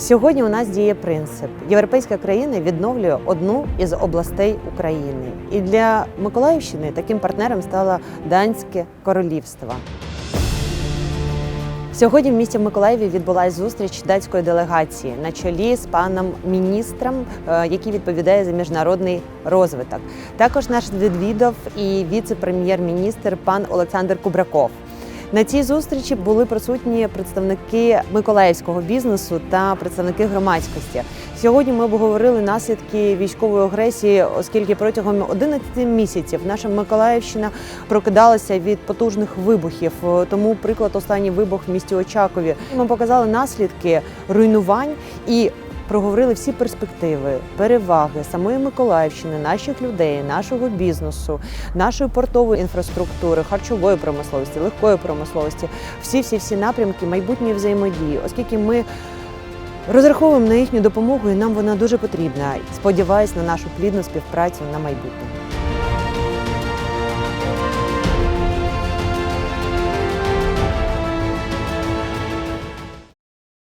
Сьогодні у нас діє принцип: європейська країна відновлює одну із областей України. І для Миколаївщини таким партнером стало Данське королівство. Сьогодні в місті Миколаєві відбулася зустріч датської делегації на чолі з паном міністром, е, який відповідає за міжнародний розвиток. Також наш відвідав і віце-прем'єр-міністр пан Олександр Кубраков. На цій зустрічі були присутні представники миколаївського бізнесу та представники громадськості. Сьогодні ми обговорили наслідки військової агресії, оскільки протягом 11 місяців наша Миколаївщина прокидалася від потужних вибухів. Тому приклад останній вибух в місті Очакові. Ми показали наслідки руйнувань і. Проговорили всі перспективи, переваги самої Миколаївщини, наших людей, нашого бізнесу, нашої портової інфраструктури, харчової промисловості, легкої промисловості, всі всі всі напрямки майбутньої взаємодії, оскільки ми розраховуємо на їхню допомогу, і нам вона дуже потрібна. Сподіваюсь на нашу плідну співпрацю на майбутнє.